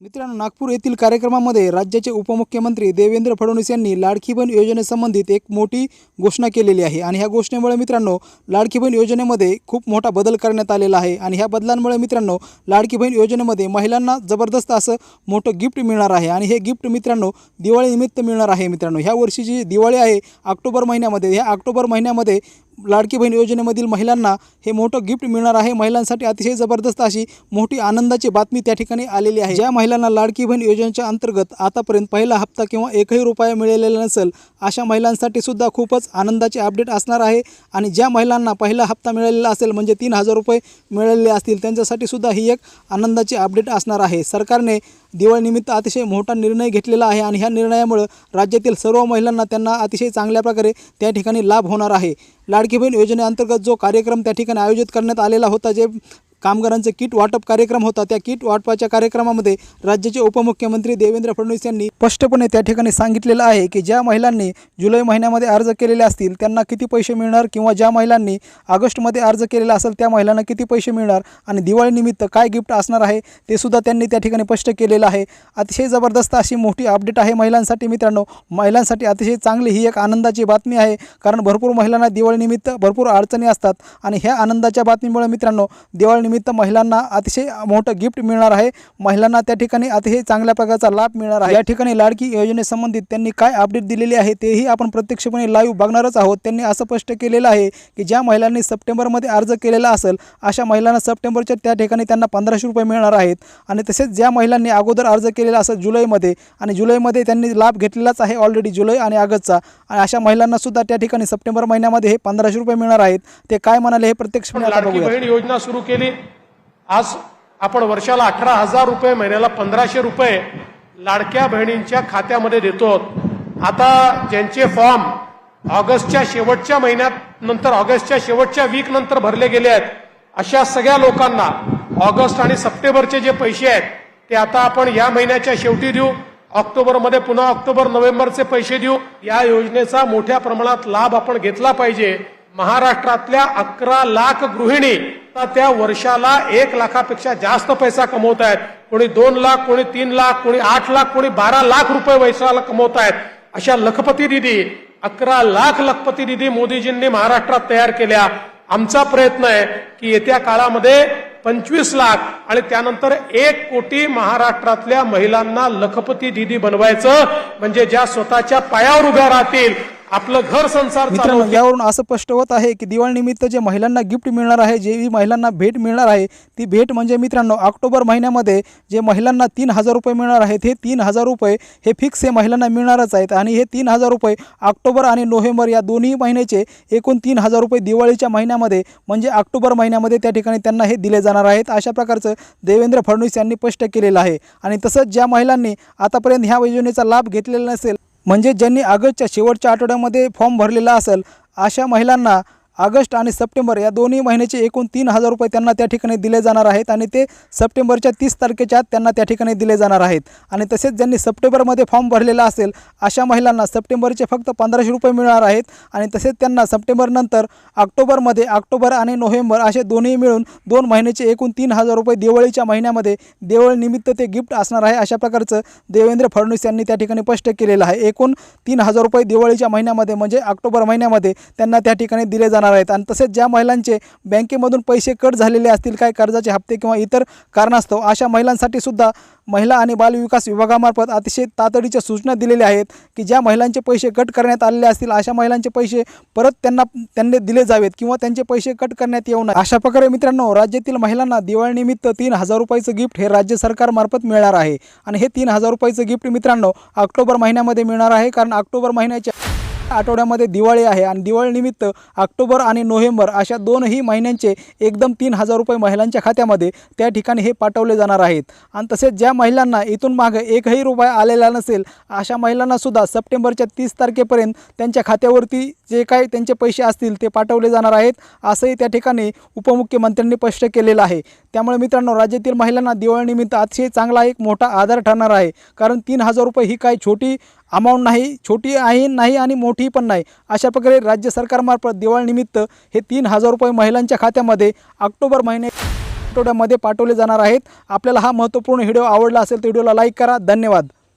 मित्रांनो नागपूर येथील कार्यक्रमामध्ये राज्याचे उपमुख्यमंत्री देवेंद्र फडणवीस यांनी लाडकी बहीण योजनेसंबंधित एक मोठी घोषणा केलेली आहे. आणि ह्या घोषणेमुळे मित्रांनो लाडकी बहीण योजनेमध्ये खूप मोठा बदल करण्यात आलेला आहे. आणि ह्या बदलांमुळे मित्रांनो लाडकी बहीण योजनेमध्ये महिलांना जबरदस्त असं मोठं गिफ्ट मिळणार आहे. आणि हे गिफ्ट मित्रांनो दिवाळीनिमित्त मिळणार आहे मित्रांनो. ह्या वर्षीची दिवाळी आहे ऑक्टोबर महिन्यामध्ये ह्या ऑक्टोबर महिन्यामध्ये लाडकी बहीण योजनेमधील महिलांना हे मोठं गिफ्ट मिळणार आहे. महिलांसाठी अतिशय जबरदस्त अशी मोठी आनंदाची बातमी त्या ठिकाणी आलेली आहे. ज्या महिलांना लाडकी बहीण योजनेच्या अंतर्गत आतापर्यंत पहिला हप्ता किंवा एकही रुपया मिळालेला नसेल अशा महिलांसाठी सुद्धा खूपच आनंदाचे अपडेट असणार आहे. आणि ज्या महिलांना पहिला हप्ता मिळालेला असेल म्हणजे तीन हजार रुपये मिळालेले असतील त्यांच्यासाठी सुद्धा ही एक आनंदाची अपडेट असणार आहे. सरकारने दिवाळीनिमित्त अतिशय मोठा निर्णय घेतलेला आहे आणि ह्या निर्णयामुळं राज्यातील सर्व महिलांना त्यांना अतिशय चांगल्या प्रकारे त्या ठिकाणी लाभ होणार आहे. लाडकी बहीण योजनेअंतर्गत जो कार्यक्रम त्या ठिकाणी आयोजित करण्यात आलेला होता जे कामगारांचं किट वाटप कार्यक्रम होता. त्या किट वाटपाच्या कार्यक्रमामध्ये राज्याचे उपमुख्यमंत्री देवेंद्र फडणवीस यांनी स्पष्टपणे त्या ठिकाणी सांगितलेलं आहे की ज्या महिलांनी जुलै महिन्यामध्ये अर्ज केलेले असतील त्यांना किती पैसे मिळणार किंवा ज्या महिलांनी ऑगस्टमध्ये अर्ज केलेला असेल त्या महिलांना किती पैसे मिळणार आणि दिवाळीनिमित्त काय गिफ्ट असणार आहे ते सुद्धा त्यांनी त्या ठिकाणी स्पष्ट केलेलं आहे. अतिशय जबरदस्त अशी मोठी अपडेट आहे महिलांसाठी मित्रांनो. महिलांसाठी अतिशय चांगली ही एक आनंदाची बातमी आहे कारण भरपूर महिलांना दिवाळीनिमित्त भरपूर अडचणी असतात आणि ह्या आनंदाच्या बातमीमुळे मित्रांनो दिवाळीनिमित्त महिलांना अतिशय मोठं गिफ्ट मिळणार आहे. महिलांना त्या ठिकाणी अतिशय चांगल्या प्रकारचा लाभ मिळणार आहे. या ठिकाणी लाडकी योजनेसंबंधित त्यांनी काय अपडेट दिलेली आहे तेही आपण प्रत्यक्षपणे लाईव्ह बघणारच आहोत. त्यांनी असं स्पष्ट केलेलं आहे की ज्या महिलांनी सप्टेंबरमध्ये अर्ज केलेला असेल अशा महिलांना सप्टेंबरच्या त्या ठिकाणी त्यांना पंधराशे रुपये मिळणार आहेत. आणि तसेच ज्या महिलांनी अगोदर अर्ज केलेला असेल जुलैमध्ये आणि जुलैमध्ये त्यांनी लाभ घेतलेलाच आहे ऑलरेडी जुलै आणि ऑगस्टचा आणि अशा महिलांना सुद्धा त्या ठिकाणी सप्टेंबर महिन्यामध्ये हे पंधराशे रुपये मिळणार आहेत. ते काय म्हणाले हे प्रत्यक्षपणे योजना सुरू केली. आज आपण वर्षाला अठरा हजार रुपये महिन्याला पंधराशे रुपये लाडक्या बहिणींच्या खात्यामध्ये देतो आता ज्यांचे फॉर्म ऑगस्टच्या शेवटच्या महिन्यात नंतर ऑगस्टच्या शेवटच्या वीक नंतर भरले गेले आहेत अशा सगळ्या लोकांना ऑगस्ट आणि सप्टेंबरचे जे पैसे आहेत ते आता आपण या महिन्याच्या शेवटी देऊ. ऑक्टोबरमध्ये पुन्हा ऑक्टोबर नोव्हेंबरचे पैसे देऊ. या योजनेचा मोठ्या प्रमाणात लाभ आपण घेतला पाहिजे. महाराष्ट्रातल्या अकरा लाख गृहिणी त्या वर्षाला एक लाखापेक्षा जास्त पैसा कमवत आहेत. कोणी दोन लाख कोणी तीन लाख कोणी आठ लाख कोणी बारा लाख रुपये वर्षाला कमवत आहेत. अशा लखपती दिदी अकरा लाख लखपती दिदी मोदीजींनी महाराष्ट्रात तयार केल्या. आमचा प्रयत्न आहे की येत्या काळामध्ये पंचवीस लाख आणि त्यानंतर एक कोटी महाराष्ट्रातल्या महिलांना लखपती दिदी बनवायचं. म्हणजे ज्या स्वतःच्या पायावर उभ्या राहतील आपलं घर संसार मित्रांनो यावरून असं स्पष्ट होत आहे की दिवाळीनिमित्त जे महिलांना गिफ्ट मिळणार आहे जे महिलांना भेट मिळणार आहे ती भेट म्हणजे मित्रांनो ऑक्टोबर महिन्यामध्ये जे महिलांना तीन हजार रुपये मिळणार आहेत हे तीन हजार रुपये हे फिक्स हे महिलांना मिळणारच आहेत. आणि हे तीन हजार रुपये ऑक्टोबर आणि नोव्हेंबर या दोन्ही महिन्याचे एकूण तीन हजार रुपये दिवाळीच्या महिन्यामध्ये म्हणजे ऑक्टोबर महिन्यामध्ये त्या ठिकाणी त्यांना हे दिले जाणार आहेत. अशा प्रकारचं देवेंद्र फडणवीस यांनी स्पष्ट केलेलं आहे. आणि तसंच ज्या महिलांनी आतापर्यंत ह्या योजनेचा लाभ घेतलेला नसेल म्हणजे ज्यांनी ऑगस्टच्या शेवटच्या आठवड्यामध्ये फॉर्म भरलेला असेल अशा महिलांना ऑगस्ट आणि सप्टेंबर या दोन्ही महिन्याचे एकूण तीन हजार रुपये त्यांना त्या ठिकाणी दिले जाणार आहेत आणि ते सप्टेंबरच्या तीस तारखेच्या आत त्यांना त्या ठिकाणी दिले जाणार आहेत. आणि तसेच ज्यांनी सप्टेंबरमध्ये फॉर्म भरलेला असेल अशा महिलांना सप्टेंबरचे फक्त पंधराशे रुपये मिळणार आहेत आणि तसेच त्यांना सप्टेंबरनंतर ऑक्टोबरमध्ये ऑक्टोबर आणि नोव्हेंबर असे दोन्ही मिळून दोन महिन्याचे एकूण तीन हजार रुपये दिवाळीच्या महिन्यामध्ये दिवाळीनिमित्त ते गिफ्ट असणार आहे अशा प्रकारचं देवेंद्र फडणवीस यांनी त्या ठिकाणी स्पष्ट केलेलं आहे. एकूण तीन हजार रुपये दिवाळीच्या महिन्यामध्ये म्हणजे ऑक्टोबर महिन्यामध्ये त्यांना त्या ठिकाणी दिले जाणार आहेत. आणि तसेच ज्या महिलांचे बँकेमधून पैसे कट झालेले असतील काय कर्जाचे हप्ते किंवा इतर कारणास्तव अशा महिलांसाठी सुद्धा महिला आणि बालविकास विभागामार्फत अतिशय तातडीच्या सूचना दिलेल्या आहेत की ज्या महिलांचे पैसे कट करण्यात आलेले असतील अशा महिलांचे पैसे परत त्यांना त्यांनी दिले जावेत किंवा त्यांचे पैसे कट करण्यात येऊ नये. अशा प्रकारे मित्रांनो राज्यातील महिलांना दिवाळीनिमित्त तीन हजार रुपयाचं गिफ्ट हे राज्य सरकारमार्फत मिळणार आहे. आणि हे तीन हजार रुपयाचं गिफ्ट मित्रांनो ऑक्टोबर महिन्यामध्ये मिळणार आहे. कारण ऑक्टोबर महिन्याच्या आठवड्यामध्ये दिवाळी आहे आणि दिवाळीनिमित्त ऑक्टोबर आणि नोव्हेंबर अशा दोनही महिन्यांचे एकदम तीन हजार रुपये महिलांच्या खात्यामध्ये त्या ठिकाणी हे पाठवले जाणार आहेत. आणि तसेच ज्या महिलांना इथून मागे एकही रुपया आलेला नसेल अशा महिलांनासुद्धा सप्टेंबरच्या तीस तारखेपर्यंत त्यांच्या खात्यावरती जे काही त्यांचे पैसे असतील ते पाठवले जाणार आहेत असंही त्या ठिकाणी उपमुख्यमंत्र्यांनी स्पष्ट केलेलं आहे. त्यामुळे मित्रांनो राज्यातील महिलांना दिवाळीनिमित्त अतिशय चांगला एक मोठा आधार ठरणार आहे. कारण तीन हजार रुपये ही काही छोटी अमाऊंट नाही छोटी आहे नाही आणि मोठी पण नाही. अशा प्रकारे राज्य सरकारमार्फत दिवाळीनिमित्त हे तीन हजार रुपये महिलांच्या खात्यामध्ये ऑक्टोबर महिने आठवड्यामध्ये पाठवले जाणार आहेत. आपल्याला हा महत्त्वपूर्ण व्हिडिओ आवडला असेल तर व्हिडिओला लाईक करा. धन्यवाद.